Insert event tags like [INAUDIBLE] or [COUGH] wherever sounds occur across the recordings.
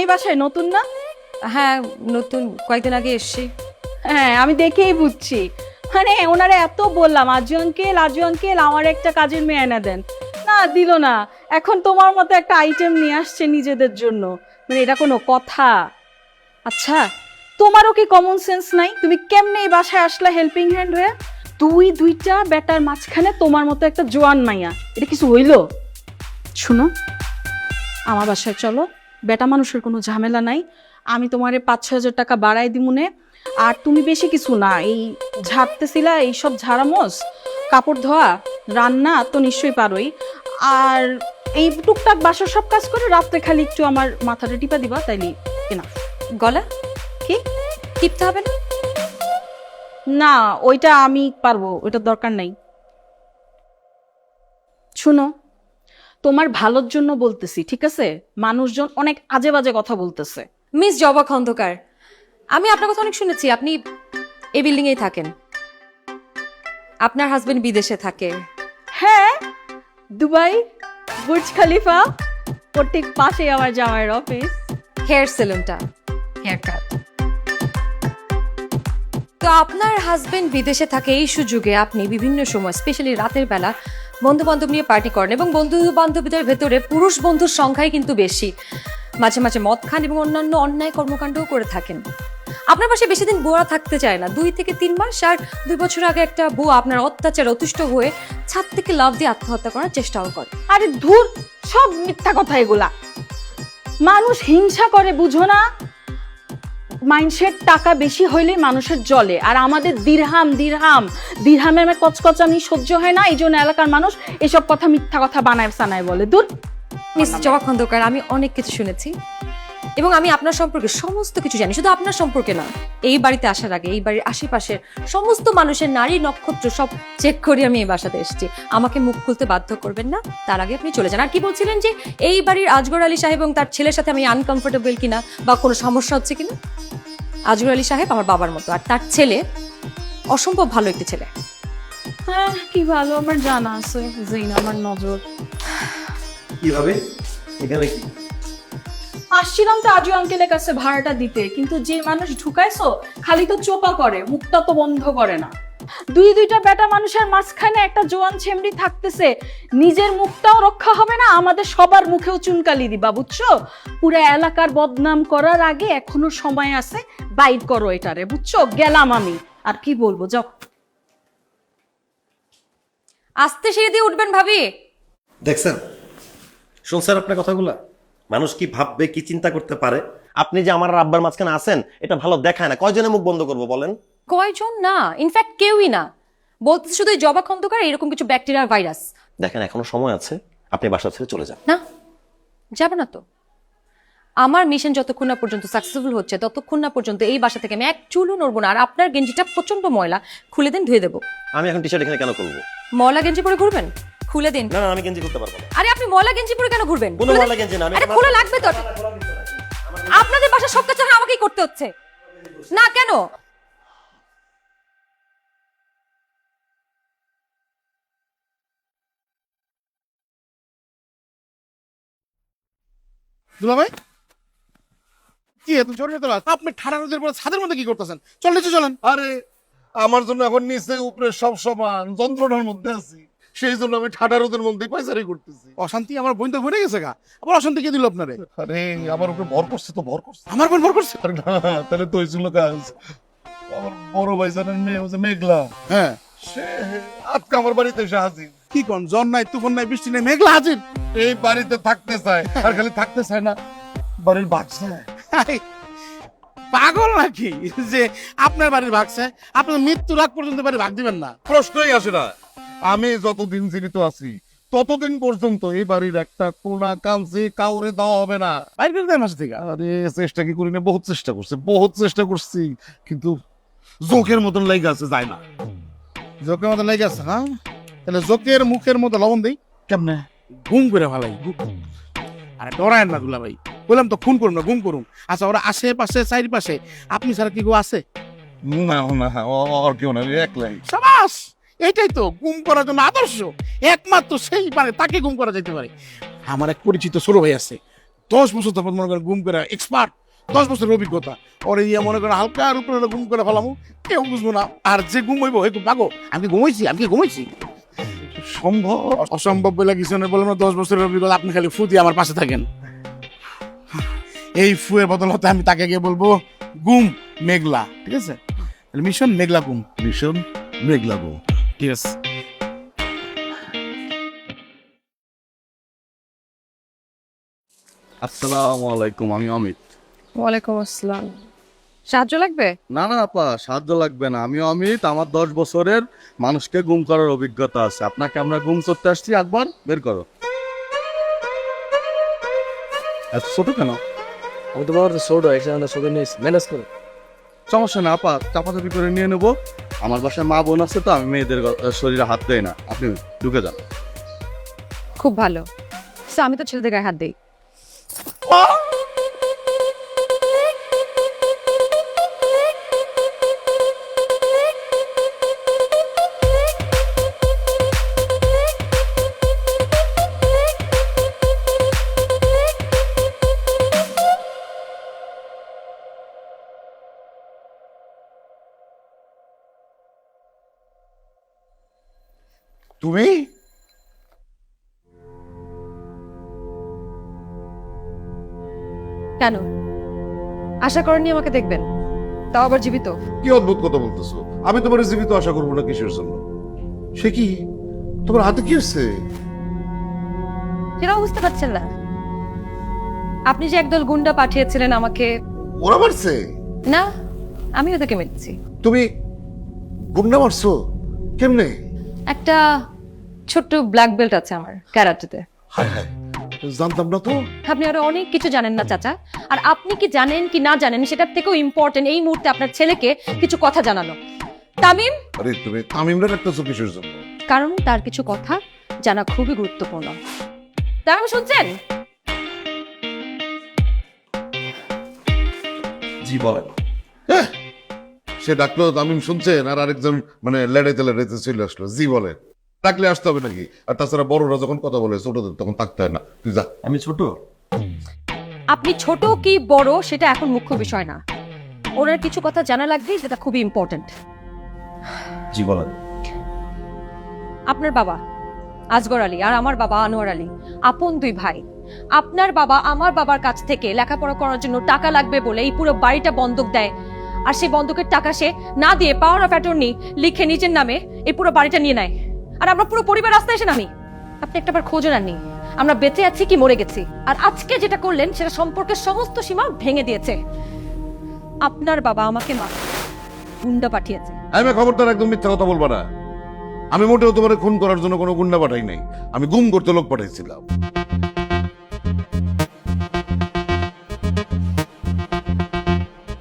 এই বাসায় নতুন না? হ্যাঁ নতুন কয়েকদিন আগে এসছি। হ্যাঁ আমি দেখেই বুঝছি। মানে ওনারা এত বললাম আজু আঙ্কেল আজু আঙ্কেল আমার একটা কাজের মেয়ে এনে দেন। না দিল না। এখন তোমার মতো একটা আইটেম নিয়ে আসছে নিজেদের জন্য। মানে এটা কোনো কথা। আচ্ছা তোমারও কি কমন সেন্স নাই? তুমি কেমনে এই বাসায় আসলে হেল্পিং হ্যান্ড হয়ে? দুই দুইটা বেটার মাঝখানে তোমার মতো একটা জোয়ান মাইয়া। এটা কিছু হইল? শুনো আমার বাসায় চলো। বেটা মানুষের কোনো ঝামেলা নাই। আমি তোমারে পাঁচ ছ হাজার টাকা বাড়াই দিমুনে। আর তুমি বেশি কিছু না, এই ঝাড়তেছিলা এইসব ঝাড়ামোস কাপড় ধোয়া, রান্না তো নিশ্চয়ই পারোই। আর এই টুকটাক বাসার সব কাজ করে রাত্রে খালি একটু আমার মাথাটা টিপা দিবা, তাইলে এনা গলা? কি? টিপতে হবে না? না, ওইটা আমি পারব, ওইটার দরকার নাই। শুনো তোমার ভালোর জন্য বলতেছি ঠিক আছে? মানুষজন অনেক আজে বাজে কথা বলতেছে। মিস জবা খন্দকার আমি আপনার কথা অনেক শুনেছি আপনি এই বিল্ডিং এই থাকেন। আপনার হাজবেন্ড বিদেশে থাকে। হ্যাঁ দুবাই বুর্জ খালিফা প্রত্যেক পাশে আমার জামাইয়ের অফিস হেয়ার সেলুনটা। Hair cut. তো আপনার হাজবেন্ড বিদেশে থাকে এই সুযোগে আপনি বিভিন্ন সময় স্পেশালি রাতের বেলা বন্ধু বান্ধব নিয়ে পার্টি করেন এবং বন্ধু বান্ধবীদের ভেতরে পুরুষ বন্ধুর সংখ্যাই কিন্তু বেশি। মাঝে মাঝে মদ খান এবং অন্যান্য অন্যায় কর্মকাণ্ডও করে থাকেন। আপনার পাশে বেশি দিন বুয়া থাকতে চায় না। দুই থেকে তিন মাস আর দুই বছর আগে একটা বুয়া আপনার অত্যাচার অতুষ্ট হয়ে ছাদ থেকে লাভ দিয়ে আত্মহত্যা করার চেষ্টাও করে। আরে ধুর, সব মিথ্যা কথা এগুলা। মানুষ হিংসা করে, বুঝো না? মাইন্ডসেট টাকা বেশি হইলে মানুষের জলে। আর আমাদের দিরহাম দিরহাম। দিরহামে আমার কচকচানি সহ্য হয় না এই জন্য এলাকার মানুষ এসব কথা মিথ্যা কথা বানায় সানায় বলে। দূর। মিস জবা আমি অনেক কিছু শুনেছি। এবং আমি আপনার সম্পর্কে সমস্ত কিছু জানি। শুধু আপনার সম্পর্কে না এই বাড়িতে আসার আগে এই বাড়ির আশেপাশের সমস্ত মানুষের নারী নক্ষত্র সব চেক করে আমি এই বাসাতে এসেছি। আমাকে মুখ খুলতে বাধ্য করবেন না তার আগে আপনি চলে যান। আর কি বলছিলেন যে এই বাড়ির আজগর আলী সাহেব এবং তার ছেলের সাথে আমি আনকমফোর্টেবল কিনা বা কোনো সমস্যা হচ্ছে কিনা? আজগর আলী সাহেব আমার বাবার মতো। আর তার ছেলে অসম্ভব ভালো একটি ছেলে। হ্যাঁ কি ভালো আমার জানা আছে জিন আমার নজর। কীভাবে? এখানে কি? আসছিলাম তো আজু আঙ্কেলের কাছে ভাড়াটা দিতে, কিন্তু যে মানুষ ঢুকাইছো, খালি তো চোপা করে, মুখটা তো বন্ধ করে না। দুই দুইটা বেটা মানুষের মাঝখানে একটা জোয়ান ছেমড়ি থাকতেছে, নিজের মুখটাও রক্ষা হবে না, আমাদের সবার মুখেও চুনকালি দিবা, বুঝছ? পুরো এলাকার বদনাম করার আগে এখনও সময় আছে, বাইর করো এটারে, বুঝছ? গেলাম আমি। আর কি বলব, যাও। আস্তে সিঁড়ি দিয়ে উঠবেন ভাবি। দেখছেন শুনছেন আপনার কথাগুলা। মানুষ কি ভাববে কি চিন্তা করতে পারে? আপনি যে আমার আর আব্বার মাঝখানে আছেন এটা ভালো দেখায় না। কয়জনে মুখ বন্ধ করব বলেন? কয়জন? না ইনফ্যাক্ট কেউই না। বলতে শুধু এই জবা খন্দকার এরকম কিছু ব্যাকটেরিয়া ভাইরাস দেখেন এখনও সময় আছে আপনি বাসা ছেড়ে চলে যান। না যাবে না তো। আমার মিশন যতক্ষণ না পর্যন্ত সাকসেসফুল হচ্ছে ততক্ষণ না পর্যন্ত এই বাসা থেকে আমি এক চুলও নড়বো না আর আপনার গেঞ্জিটা প্রচণ্ড ময়লা খুলে দিন ধুয়ে দেবো। আমি এখন টি শার্ট এখানে কেন করব? ময়লা গেঞ্জি পরে ঘুরবেন? খুলে দিন। না না আমি গেঞ্জি করতে পারব না। আরে আপনি ময়লা গেঞ্জি পরে কেন ঘুরবেন? কোনো। ময়লা গেঞ্জি না, আরে খোলা লাগবে তো। আপনাদের বাসার সব কাজ আমাকেই করতে হচ্ছে। না কেন? দুলা ভাই? কি এত জোরে তোলা? আপনি ঠাড়া রোদের পরে ছাদের মধ্যে কি করতেছেন? চল নিচে চলেন। আরে আমার জন্য এখন নিচে উপরে সব সমান যন্ত্রণার মধ্যে আছি। সেই জন্য আমি ঠাডা রোদের মধ্যে পাইচারি করতেছি। অশান্তি আমার বোন তো ভরে গেছে গা। আবার অশান্তি কে দিল আপনারে? আরে আমার উপরে ভর করছে তো ভর করছে। আমার বোন ভর করছে? আরে না তাহলে তো হয়েছিল কাজ আমার বড় ভাই জানেন মেয়ে হচ্ছে মেঘলা। হ্যাঁ। সে আজকে আমার বাড়িতে এসে হাজির। কি কোন জন নাই তুফান নাই বৃষ্টি নাই মেঘলা হাজির? এই বাড়িতে থাকতে চায় আর খালি থাকতে চায় না বাড়ির বাচ্চা পাগল নাকি? যে আপনার বাড়ির ভাগছে আপনার মৃত্যু রাগ পর্যন্ত বাড়ি ভাগ দিবেন না। প্রশ্নই আসে না। আমি যতদিন জীবিত আছি ততদিন পর্যন্ত এই বাড়ির একটা কোনা কামছে কাউরে দেওয়া হবে না। বাইরে করে দেয় মাসে থেকে? আরে চেষ্টা কি করি না বহুত চেষ্টা করছে বহুত চেষ্টা করছি কিন্তু জোকের মতন লেগে আছে যায় না। জোকের মতন লেগে আছে হ্যাঁ? তাহলে জোকের মুখের মতো লবণ দেই। কেমনে? ঘুম করে ভালাই আরে ডরায়েন না দুলা ভাই। বললাম তো খুন করুন না ঘুম করুন। আচ্ছা ওরা আশেপাশে চারিপাশে আপনি ছাড়া কি গো আছে? না না ও- আর কেউ না একলাই। সাবাস! এটাই তো গুম করার জন্য আদর্শ। একমাত্র সেই মানে তাকে গুম করা যেতে পারে। আমার এক পরিচিত ছোট ভাই আছে। দশ বছর তখন মনে করেন গুম করে এক্সপার্ট দশ বছরের অভিজ্ঞতা। ওরে ইয়ে মনে করেন হালকা আর উপরে গুম করে ফেলামু। কেউ বুঝব না। আর যে গুম হইব হয়তো পাগো আমি ঘুমাইছি? আমি ঘুমাইছি? সম্ভব? অসম্ভব বলে কিছু বললাম না, দশ বছরের অভিজ্ঞতা, আপনি খালি ফু আমার পাশে থাকেন। এই ফুয়ের বদলতে আমি তাকে গিয়ে বলব, গুম মেঘলা। ঠিক আছে? মিশন মেঘলা গুম। মিশন মেঘলা গো আছে আসসালামু আলাইকুম আমি অমিত। ওয়ালাইকুম আসসালাম। সাহায্য লাগবে? না না আপা সাহায্য লাগবে না। আমি অমিত আমার দশ বছরের মানুষকে গুম করার অভিজ্ঞতা আছে। আপনাকে আমরা গুম করতে আসছি একবার বের করো। এত ছোট কেন? আমি তোমার ছোট একসাথে ছোট নিয়ে ম্যানেজ করে। সমস্যা না আপা চাপাচাপি করে নিয়ে নেব। আমার বাসায় মা বোন আছে তো আমি মেয়েদের শরীরে হাত দেই না। আপনি ঢুকে যান। খুব ভালো। আমি তো ছেলেদের গায়ে হাত দিই। তুমি? কেন? আশা করেননি আমাকে দেখবেন। তাও আবার জীবিত? কি অদ্ভুত কথা বলতেছো? আমি তোমার জীবিত আশা করব না কিসের জন্য? সে কি তোমার হাতে কি হচ্ছে সেটাও বুঝতে পারছেন না। আপনি যে একদল গুন্ডা পাঠিয়েছিলেন আমাকে ওরা মারছে? না আমি ওদেরকে মেরেছি। তুমি গুন্ডা মারছো? কেমনে? একটা ছোট্ট ব্ল্যাক বেল্ট আছে আমার ক্যারাটেতে। হায় হায় জানতাম না তো। আপনি আরও অনেক কিছু জানেন না চাচা। আর আপনি কি জানেন কি না জানেন সেটার থেকেও ইম্পর্টেন্ট এই মুহূর্তে আপনার ছেলেকে কিছু কথা জানানো। তামিম? আরে তুমি তামিমরা রাখতেছো কিসের জন্য? কারণ তার কিছু কথা জানা খুবই গুরুত্বপূর্ণ। তামিম শুনছেন? জি বলেন। সে ডাকলো তামিম শুনছেন? আর আরেকজন মানে লেড়াইতে লেড়াইতে চলে আসলো। জি বলে ডাকলে আসতে হবে নাকি? আর তাছাড়া বড়রা যখন কথা বলে ছোটদের তখন থাকতে হয় না। তুই যা। আমি ছোট? আপনি ছোট কি বড় সেটা এখন মুখ্য বিষয় না। ওনার কিছু কথা জানা লাগবে যেটা খুবই ইম্পর্টেন্ট জি বলেন। আপনার বাবা আজগর আলী আর আমার বাবা আনোয়ার আলী আপন দুই ভাই। আপনার বাবা আমার বাবার কাছ থেকে লেখাপড়া করার জন্য টাকা লাগবে বলে এই পুরো বাড়িটা বন্ধক দেয়। আর সেই বন্ধকের টাকা সে না দিয়ে পাওয়ার অফ অ্যাটর্নি লিখে নিজের নামে এই পুরো বাড়িটা নিয়ে নেয়। আর আমরা পুরো পরিবার রাস্তায় এসে নামি। আপনি একটাবার খোঁজ নেননি। আমরা বেঁচে আছি কি মরে গেছি। আর আজকে যেটা করলেন সেটা সম্পর্কের সমস্ত সীমা ভেঙে দিয়েছে। আপনার বাবা আমাকে মা গুন্ডা পাঠিয়েছে। আমি খবরদার একদম মিথ্যা কথা বলবা না। আমি মোটেও তোমার খুন করার জন্য কোনো গুন্ডা পাঠাই নাই। আমি গুম করতে লোক পাঠাইছিলাম।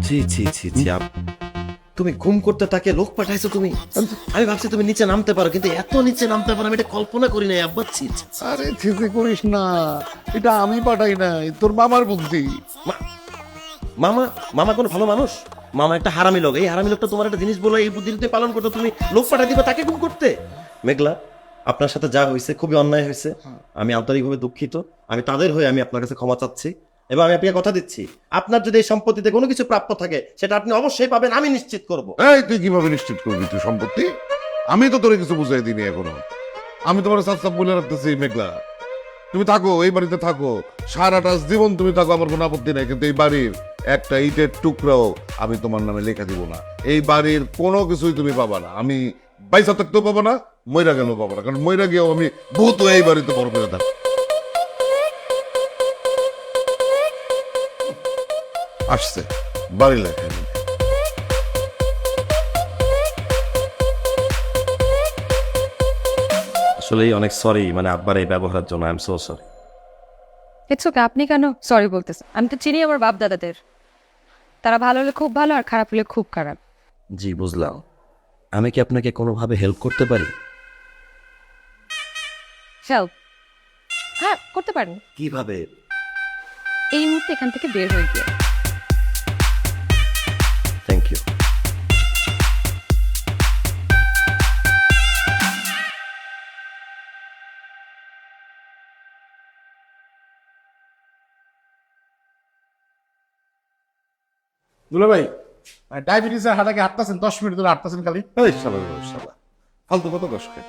জি জি জি জি আপ- তুমি ঘুম করতে তাকে লোক পাঠাইছো তুমি? আমি ভাবছি তুমি নিচে নামতে পারো কিন্তু এত নিচে নামতে পারো আমি এটা কল্পনা করি নাই আব্বা। আরে থিসি করিস না। এটা আমি পাঠাই নাই তোর মামার বুদ্ধি। মামা মামা কোনো ভালো মানুষ? মামা একটা হারামি লোক এই হারামি লোকটা তোমার একটা জিনিস বলে এই বুদ্ধিতে পালন করতে তুমি লোক পাঠাই দিবে তাকে গুম করতে? মেঘলা আপনার সাথে যা হয়েছে খুবই অন্যায় হয়েছে আমি আন্তরিকভাবে দুঃখিত। আমি তাদের হয়ে আমি আপনার কাছে ক্ষমা চাচ্ছি। এবং আমি আপনাকে কথা দিচ্ছি। আপনার যদি এই সম্পত্তিতে কোনো কিছু প্রাপ্য থাকে, সেটা আপনি অবশ্যই পাবেন, আমি নিশ্চিত করব। এই, তুই কীভাবে নিশ্চিত করবি তুই সম্পত্তি? আমি তো তোরে কিছু বুঝাই দিইনি এখনও। আমি তোমার সাথ সাথ বলে রাখতেছি, মেঘলা। তুমি থাকো, এই বাড়িতে থাকো। সারাটা জীবন তুমি থাকো, আমার কোনো আপত্তি নাই। কিন্তু এই বাড়ির একটা ইটের টুকরাও আমি তোমার নামে লেখা দিব না। এই বাড়ির কোনো কিছুই তুমি পাবা না। আমি পয়সা থাকতেও পাবো না ময়রা গেলেও পাবো না। কারণ ময়রা গিয়েও আমি বহুত এই বাড়িতে বড় করে থাকব। আসছে বাড়ি লেখা আসলেই অনেক সরি মানে আব্বার এই ব্যবহারের জন্য I am so sorry it's okay আপনি কেন সরি বলতেছেন? আমি তো চিনি আমার বাপ দাদাদের তারা ভালো হলে খুব ভালো আর খারাপ হলে খুব খারাপ। জি বুঝলাম। আমি কি আপনাকে কোনোভাবে হেল্প করতে পারি? হেল্প হ্যাঁ করতে পারেন। কীভাবে? এই মুহূর্তে এখান থেকে বের হয়ে গিয়ে। দুলা ভাই। ডায়াবেটিসের হাটাকে হাঁটতেছেন দশ মিনিট ধরে হাঁটতেছেন খালি। এই শালা শালা। ফালতু কত খায়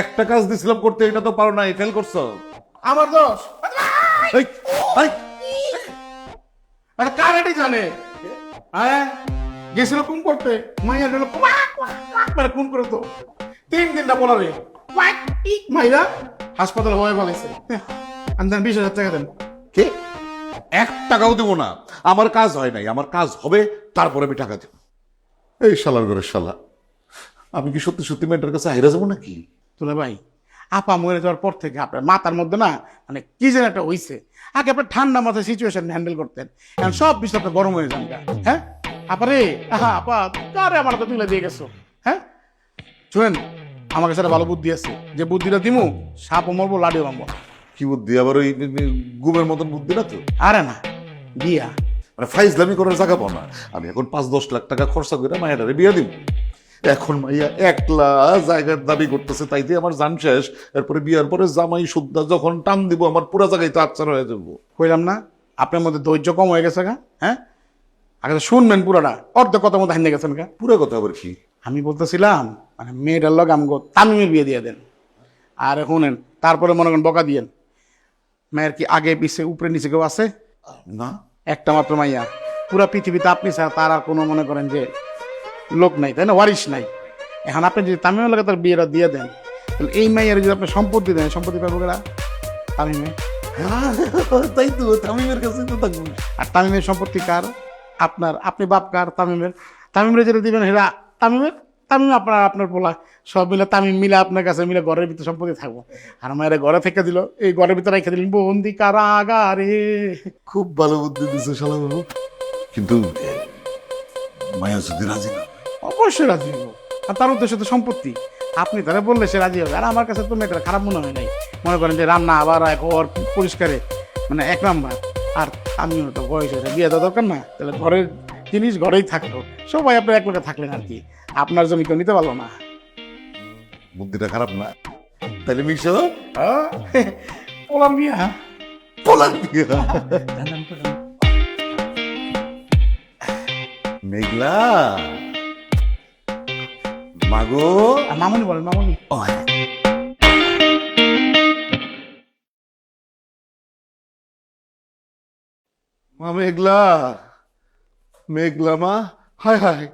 একটা কাজ দিছিলাম করতে এটা তো পারো নাই ফেল করছ। আমার দোষ। আরে কার এটি জানে। হ্যাঁ? গেছিল কুম করতে মাইয়া দিল মানে কুম করে তো? তিন দিনটা বলা রে। কোয়াক, মাইরা হাসপাতাল হয়ে ফেলাইছে আনজান বিশ হাজার টাকা দেন। কে? এক টাকাও দেবো না। আমার কাজ হয় নাই, আমার কাজ হবে, তারপরে আমি টাকা দেব। এই শালার ঘরের শালা। আমি কি সত্যি সত্যি মেয়েটার কাছে হাইরা যাব নাকি? তুলে ভাই, আপা মরে যাওয়ার পর থেকে আপনার মাথার মধ্যে না মানে কি যেন একটা হইছে। আগে আপনার ঠান্ডা মাথায় সিচুয়েশন হ্যান্ডেল করতেন, এখন সব বিষয় আপনার গরম হয়ে যান হ্যাঁ? আপা রে আপা, কারে আমার তো তুলে দিয়ে গেছো? হ্যাঁ? শুনেন, আমার কাছে একটা ভালো বুদ্ধি আছে। যে বুদ্ধিটা দিমু, সাপও মরবো লাডিও মারবো কি বুদ্ধি? আবার ওই গুমের মতন বুদ্ধি না তো? আরে না বিয়া। মানে ফাইজলামি করার জায়গা পাও না। আমি এখন পাঁচ দশ লাখ টাকা খরচা করে মায়েরারে বিয়ে দিব। এখন মাইয়া একলা জায়গার দাবি করতেছে তাইতে আমার জান শেষ। এরপরে বিয়ার পরে জামাই সুদ্ধা যখন টান দিব আমার পুরা জায়গায় তো আচ্ছার হয়ে যাব। কইলাম না আপনার মধ্যে ধৈর্য কম হয়ে গেছে গা হ্যাঁ? আগে শুনবেন পুরোটা অর্ধেক কথা মতো হাইনে গেছেন গা। পুরো কথা আবার কি? আমি বলতেছিলাম মানে মেয়েটার লগ আমগো তামিমের বিয়ে দিয়ে দেন। আর শুনেন তারপরে মনে করেন বকা দিয়েন। মেয়ের কি আগে পিছে উপরে নিচে কেউ আছে? না। একটা মাত্র মাইয়া। পুরা পৃথিবীতে আপনি স্যার তার আর কোনো মনে করেন যে লোক নাই তাই না? ওয়ারিশ নাই। এখন আপনি যদি তামিমের লগে তার বিয়েটা দিয়ে দেন তাহলে এই মাইয়ার যদি আপনি সম্পত্তি দেন সম্পত্তি পাবো গেলা তামিমে। তাই তো তামিমের কাছে তো থাকব। আর তামিমের সম্পত্তি কার? আপনার আপনি বাপ কার? তামিমের। তামিমের যেটা দিবেন হেরা তামিমের? তামিম আপনার আপনার পোলা। সব মিলে তামিম মিলে আপনার কাছে মিলে ঘরের ভিতরে সম্পত্তি থাকব। আর মায়ের ঘরে থেকে দিল এই ঘরের ভিতরে রেখে দিলেন বন্দি কারাগারে খুব ভালো বুদ্ধি দিছে শালা বাবু। কিন্তু মায়া যদি রাজি না অবশ্যই রাজি হব। আর তার উদ্দেশ্য তো সম্পত্তি। আপনি তারা বললে সে রাজি হবে। আর আমার কাছে তো মেয়েটা খারাপ মনে হয় নাই। মনে করেন যে রান্না আবার ঘর পরিষ্কারে মানে এক নাম্বার। আর আমিও তো বয়স হয়েছে বিয়ে দেওয়া দরকার না। তাহলে ঘরের জিনিস ঘরেই থাকল সবাই আপনার এক লোকে থাকলেন আর কি। আপনার জমি কেউ নিতে পারল না। বুদ্ধিটা খারাপ না? তাহলে মিশো বিয়া। পলান মেঘলা। মাগো। মামনি বলেন মামনি। মা মেঘলা। মেঘলা মা হায় হায়।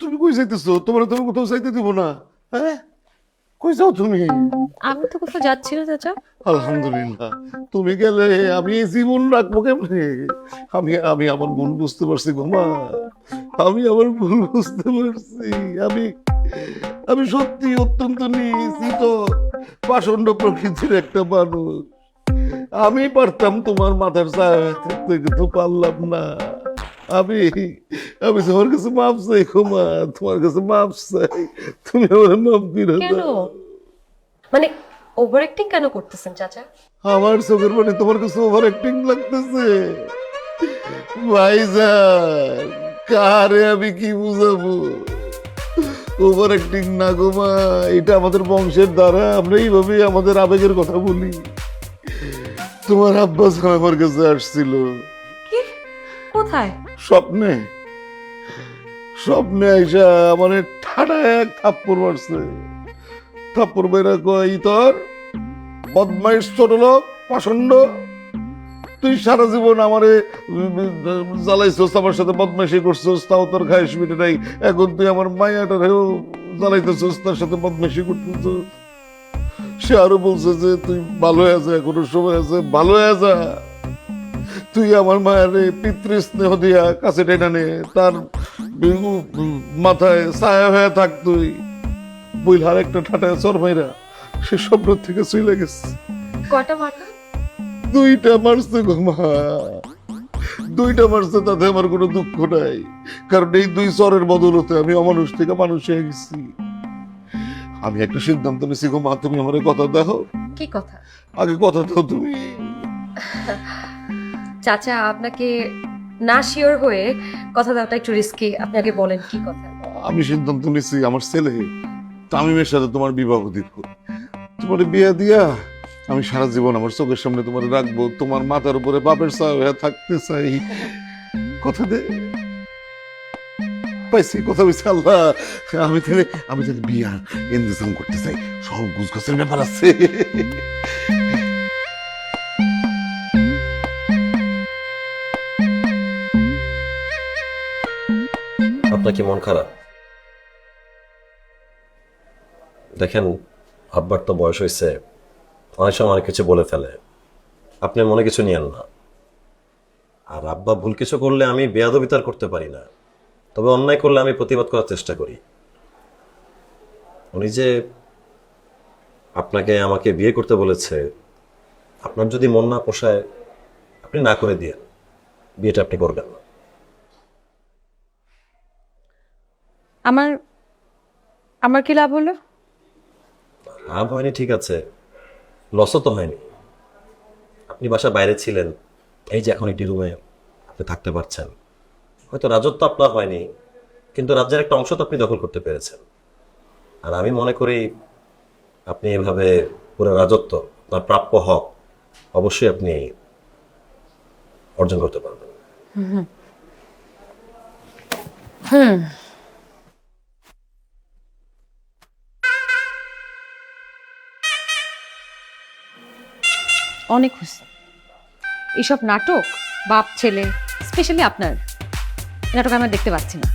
তুমি কই যাইতেছো? তোমার তুমি কোথাও যাইতে দিব না হ্যাঁ? কই যাও তুমি? আমি তো কোথাও যাচ্ছি না চাচা। আলহামদুলিল্লাহ। তুমি গেলে আমি এই জীবন রাখব কেমনে? আমি আমি আমার মন বুঝতে পারছি গোমা আমি আমার ভুল বুঝতে পারছি। আমি আমি সত্যি অত্যন্ত নিশ্চিত পাষণ্ড প্রকৃতির একটা মানুষ। আমি পারতাম তোমার মাথার ছায়া থাকতে কিন্তু পারলাম না। আমি আমি তোমার কাছে মাপ চাই ক্ষমা তোমার কাছে মাপ চাই। তুমি আমার মাপ কেন? মানে ওভার অ্যাক্টিং কেন করতেছেন চাচা? আমার চোখের মানে তোমার কাছে ওভার অ্যাক্টিং লাগতেছে। ভাইজান কারে আমি কি বুঝাবো? ওভার অ্যাক্টিং না গো মা এটা আমাদের বংশের দ্বারা আমরা এইভাবে আমাদের আবেগের কথা বলি। তোমার আব্বাস আমার কাছে আসছিল। কোথায়? স্বপ্নে স্বপ্নে আইসা মানে ঠাডা এক থাপ্পড় মারছে। থাপ্পড় মেরা কই তোর বদমাইশ ছোট লোক, পাষণ্ড, তুই সারা জীবন আমারে জ্বালাইছস, আমার সাথে বদমাইশি করছস, তাও তোর খাইস মিটে নাই, এখন তুই আমার মায়াটারেও জ্বালাইতেছস, তার সাথে বদমাইশি করতেছস। সে আরও বলছে যে, তুই ভালো যা, এখনও সময় আছে, ভালো যা। তুই আমার মায়ের পিতৃ স্নেহ দিয়া কাছে টেনে নে তার মাথায় ছায়া হয়ে থাক তুই। বইলার একটা ঠাটায় চর মাইরা সে স্বপ্ন থেকে চলে গেছে। কটা মারলো? দুইটা মারছে গো মা। দুইটা মারছে তাতে আমার কোনো দুঃখ নাই। কারণ এই দুই চরের বদলতে আমি অমানুষ থেকে মানুষ হয়ে গেছি। আমি একটা সিদ্ধান্ত নিছি গো মা তুমি আমার কথা দেখো কি কথা? আগে কথা দাও তুমি। [LAUGHS] চাচা আপনাকে না শিওর হয়ে কথা দেওয়াটা একটু রিস্কি আপনি আগে বলেন কি কথা? আমি সিদ্ধান্ত নিছি, আমার ছেলে তামিমের সাথে তোমার বিবাহ দিব তোমার বিয়ে দিয়া আমি সারা জীবন আমার চোখের সামনে তোমার রাখব, তোমার মাথার উপরে বাপের ছায়া থাকতে চাই। কথা দে। পাইছি, কথা বলছি, আল্লাহ। আমি তাহলে আমি তাহলে বিয়ার ইন্তজাম করতে চাই। সব গুজগাছের ব্যাপার আছে। আপনার কি মন খারাপ দেখেন, আব্বার তো বয়স হয়েছে অনেক সময় অনেক কিছু বলে ফেলে। আপনি মনে কিছু নিয়েন না। আর আব্বা ভুল কিছু করলে আমি বেয়াদবিতার করতে পারি না। তবে অন্যায় করলে আমি প্রতিবাদ করার চেষ্টা করি। উনি যে আপনাকে আমাকে বিয়ে করতে বলেছে, আপনার যদি মন না পোষায়, আপনি না করে দিয়ে বিয়েটা আপনি করবেন না। আমার আমার কি লাভ হলো? লাভ হয়নি ঠিক আছে। লসও তো হয়নি। আপনি বাসা বাইরে ছিলেন। এই যে এখন একটি রুমে আপনি থাকতে পারছেন। হয়তো রাজত্ব আপনার হয়নি কিন্তু রাজ্যের একটা অংশ তো আপনি দখল করতে পেরেছেন। আর আমি মনে করি আপনি এভাবে পুরো রাজত্ব আপনার প্রাপ্য হক অবশ্যই আপনি অর্জন করতে পারবেন। অনেক খুশি এইসব নাটক বাপ ছেলে স্পেশালি আপনার। নাটক আমরা দেখতে পাচ্ছি না।